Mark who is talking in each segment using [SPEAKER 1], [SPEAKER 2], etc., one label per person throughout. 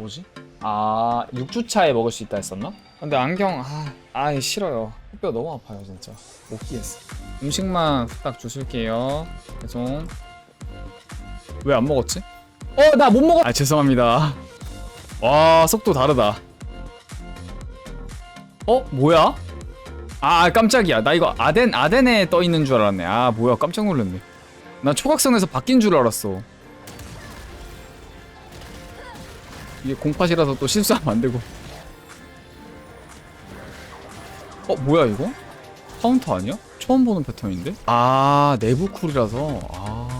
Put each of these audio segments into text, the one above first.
[SPEAKER 1] 뭐지? 아 6주차에 먹을 수 있다 했었나? 근데 안경 아 아이 싫어요. 뼈 너무 아파요 진짜. 못 끼겠어. 음식만 후딱 주실게요. 죄송. 왜 안 먹었지? 어 나 못 먹었 아 죄송합니다. 와 속도 다르다. 어 뭐야? 아 깜짝이야. 나 이거 아덴 아덴에 떠 있는 줄 알았네. 아 뭐야. 깜짝 놀랐네. 나 초각성에서 바뀐 줄 알았어 이게 공팟이라서 또 실수하면 안 되고 어 뭐야 이거? 카운터 아니야? 처음 보는 패턴인데? 아 내부 쿨이라서 아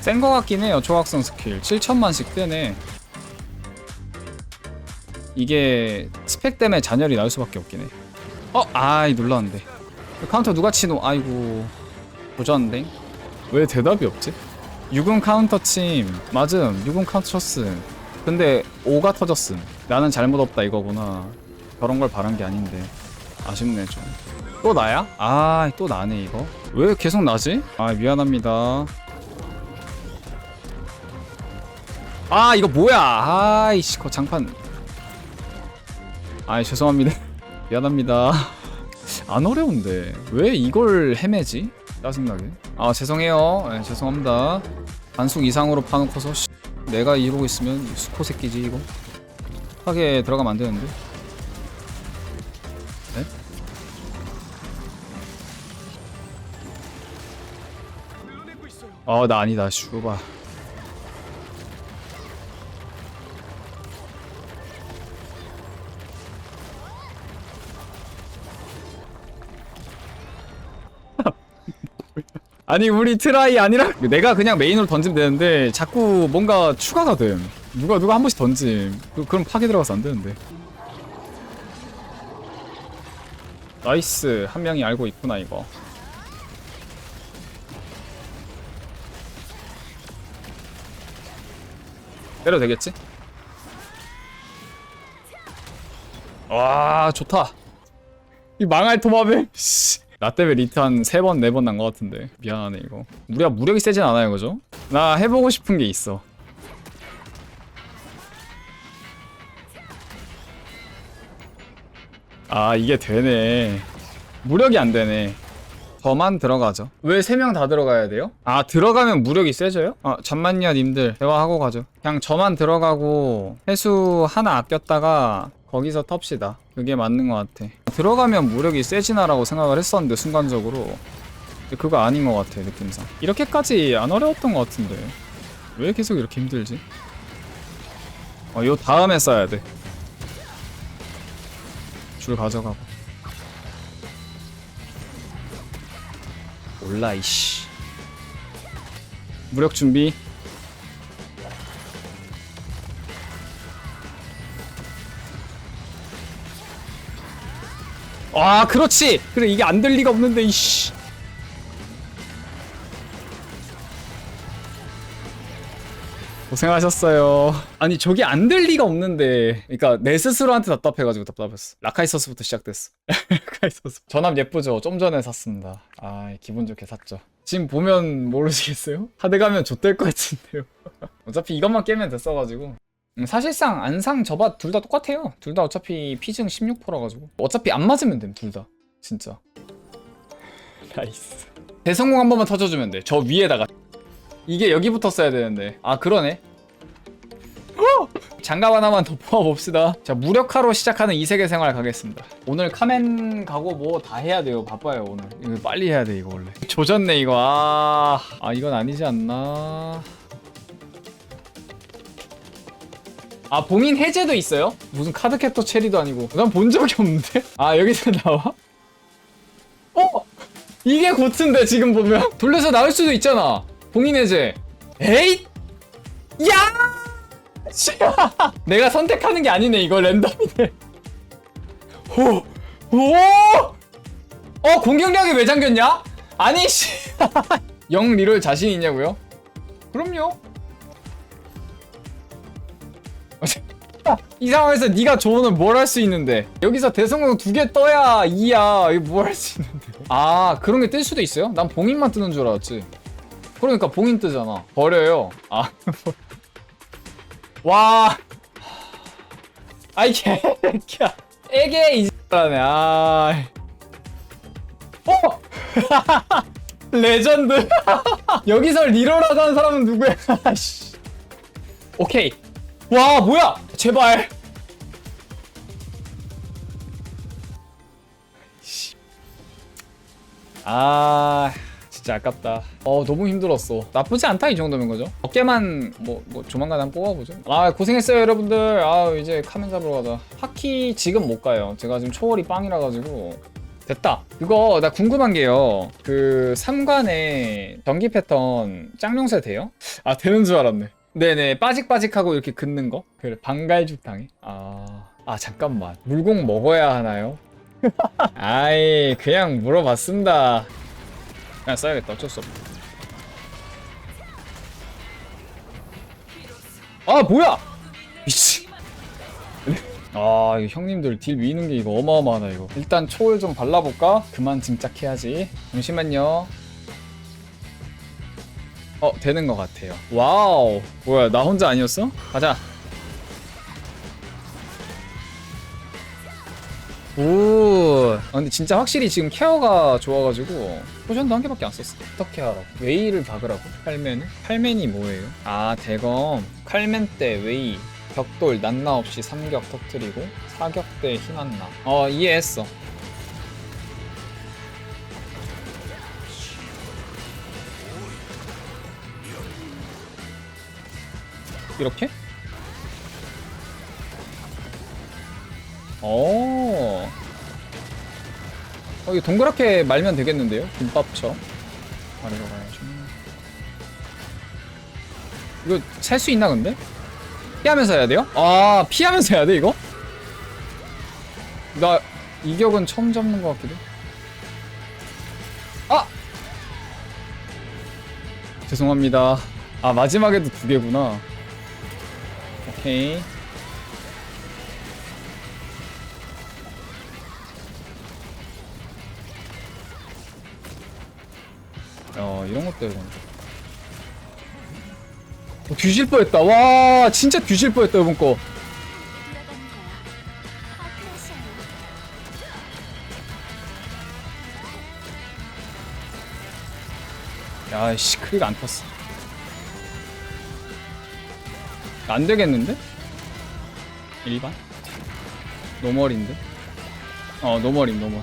[SPEAKER 1] 센 거 같긴 해요 초각성 스킬 7천만씩 뜨네 이게 스펙 때문에 잔열이 나올 수밖에 없긴 해 어? 아이 눌렀는데 카운터 누가 치노 아이고 보졌는데? 왜 대답이 없지? 6은 카운터 침. 맞음. 6은 카운터 쳤음. 근데 5가 터졌음. 나는 잘못 없다 이거구나. 저런 걸 바란 게 아닌데. 아쉽네 좀 또 나야? 아 또 나네 이거. 왜 계속 나지? 아 미안합니다. 아 이거 뭐야? 아이씨 거 장판. 아이 죄송합니다. 미안합니다. 안 어려운데. 왜 이걸 헤매지? 짜증나게 아 죄송해요. 네, 죄송합니다. 반숙 이상으로 파놓고서 씨, 내가 이러고 있으면 수코 새끼지 이거. 하게 들어가면 안 되는데. 네? 어나 아니다. 슈바 아니 우리 트라이 아니라 내가 그냥 메인으로 던지면 되는데 자꾸 뭔가 추가가 됨. 누가 누가 한 번씩 던짐. 그, 그럼 파괴 들어가서 안 되는데. 나이스. 한 명이 알고 있구나 이거. 때려도 되겠지? 와 좋다. 이 망할 도마뱀. 씨. 나 때문에 리트 한세번네번난 것 같은데. 미안하네 이거. 우리가 무력이 세진 않아요 그죠? 나 해보고 싶은 게 있어. 아 이게 되네. 무력이 안 되네. 저만 들어가죠. 왜 세 명 다 들어가야 돼요? 아 들어가면 무력이 세져요? 아 잠만요 님들. 대화하고 가죠. 그냥 저만 들어가고 회수 하나 아꼈다가 거기서 텁시다 그게 맞는 것 같아 들어가면 무력이 세지나라고 생각을 했었는데 순간적으로 그거 아닌 것 같아 느낌상 이렇게까지 안 어려웠던 것 같은데 왜 계속 이렇게 힘들지? 어, 요 다음에 써야 돼. 줄 가져가고. 몰라 이씨. 무력 준비. 아 그렇지. 그래 이게 안 될 리가 없는데 이씨. 고생하셨어요. 아니 저게 안 될 리가 없는데. 그러니까 내 스스로한테 답답해가지고 답답했어. 라카이서스부터 시작됐어. 라카이서스. 전압 예쁘죠? 좀 전에 샀습니다. 아 기분 좋게 샀죠. 지금 보면 모르시겠어요? 하드 가면 좆될 것 같은데요. 어차피 이것만 깨면 됐어가지고 음, 사실상 안상 저밭 둘 다 똑같아요. 둘 다 어차피 피증 16%라 가지고 어차피 안 맞으면 됨둘 다. 진짜. 나이스. 대성공 한 번만 터져주면 돼. 저 위에다가. 이게 여기부터 써야 되는데. 아 그러네. 어! 장갑 하나만 더 뽑아봅시다. 자 무력화로 시작하는 이 세계 생활 가겠습니다. 오늘 카멘 가고 뭐 다 해야 돼요. 바빠요 오늘. 이거 빨리 해야 돼 이거 원래. 조졌네 이거. 아, 아 이건 아니지 않나. 아 봉인 해제도 있어요? 무슨 카드캡터 체리도 아니고 난 본 적이 없는데? 아 여기서 나와? 어? 이게 고트인데 지금 보면 돌려서 나올 수도 있잖아 봉인 해제 에잇! 야! 씨. 내가 선택하는 게 아니네 이거 랜덤이네 오! 오! 어 공격력이 왜 잠겼냐? 아니 씨. 영 리롤 자신 있냐고요? 그럼요 이 상황에서 네가 조언을 뭘 할 수 있는데 여기서 대성공 두 개 떠야 2야 이거 뭘 할 수 있는데 아 그런 게 뜰 수도 있어요? 난 봉인만 뜨는 줄 알았지 그러니까 봉인 뜨잖아 버려요 아 와. 아이 개새끼야. 애게 이라네. 아. 어? 레전드. 여기서 리로라고 하는 사람은 누구야? 씨. 오케이. 와, 뭐야? 제발. 씨. 아. 진짜 아깝다. 어 너무 힘들었어. 나쁘지 않다 이 정도면 거죠. 어깨만 뭐, 뭐 조만간 한번 뽑아보죠. 아 고생했어요 여러분들. 아 이제 카멘 잡으러 가자. 하키 지금 못 가요. 제가 지금 초월이 빵이라 가지고 됐다. 그거 나 궁금한 게요. 그 3관에 전기 패턴 짱룡새 돼요? 아 되는 줄 알았네. 네네 빠직빠직하고 이렇게 긋는 거. 그래 방갈죽 당해. 아. 아 잠깐만 물공 먹어야 하나요? 아이 그냥 물어봤습니다. 그냥 써야겠다 어쩔 수 없다 아 뭐야 미치 아 형님들 딜 미는 게 이거 어마어마하다 이거 일단 초월 좀 발라볼까? 그만 짐작해야지 잠시만요 어 되는 것 같아요 와우 뭐야 나 혼자 아니었어? 가자 오, 아, 근데 진짜 확실히 지금 케어가 좋아가지고 포션도 한 개밖에 안 썼어. 어떻게 하라고? 웨이를 박으라고? 칼맨은? 칼맨이 뭐예요? 아, 대검. 칼맨 때 웨이. 벽돌 난나 없이 삼격 터트리고 사격 때 힘 안나. 어, 이해했어. 이렇게? 오. 어, 이거 동그랗게 말면 되겠는데요? 김밥처. 아래로 가야죠. 이거 살수 있나 근데? 피하면서 해야 돼요? 아 피하면서 해야 돼 이거? 나 이 격은 처음 잡는 것 같기도. 아! 죄송합니다. 아 마지막에도 두 개구나. 오케이. 어 이런 것도 되는데 어, 뒤질 뻔했다 와 진짜 뒤질 뻔했다 이번 거. 야씨 크리가 안 탔어 안 되겠는데? 일반? 노멀인데? 어 노멀임 노멀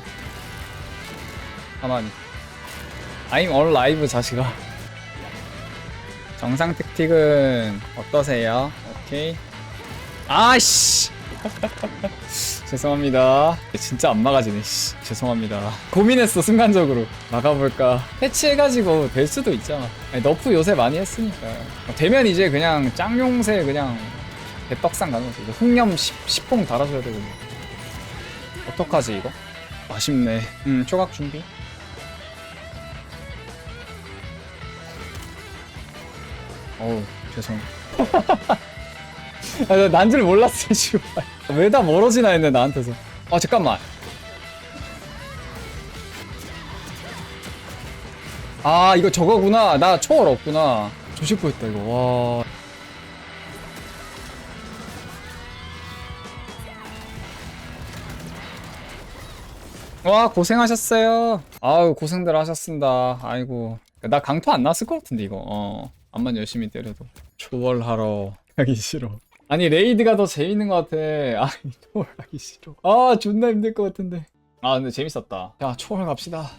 [SPEAKER 1] 가만히 I'm alive 자식아 정상 택틱은 어떠세요? 오케이 아씨 죄송합니다. 진짜 안 막아지네. 씨. 죄송합니다. 고민했어 순간적으로. 막아볼까? 패치해가지고 될 수도 있잖아. 아니, 너프 요새 많이 했으니까. 되면 이제 그냥 짱용새 그냥 대떡상 가는 거지. 흑염 10, 봉 달아줘야 되거든. 어떡하지 이거? 아쉽네. 음 초각 준비. 어우 죄송. 아, 난줄 몰랐어 씨발 왜 다 멀어지나 했네 나한테서. 아 잠깐만. 아 이거 저거구나. 나 초월 없구나. 조실 뻔했다 이거. 와. 와 고생하셨어요. 아유 고생들 하셨습니다. 아이고. 나 강토 안 났을 것 같은데 이거. 어 암만 열심히 때려도. 초월하러 가기 싫어 아니 레이드가 더 재밌는 것 같아. 아니 초월 하기 싫어 아 존나 힘들 것 같은데. 아 근데 재밌었다. 야 초월 갑시다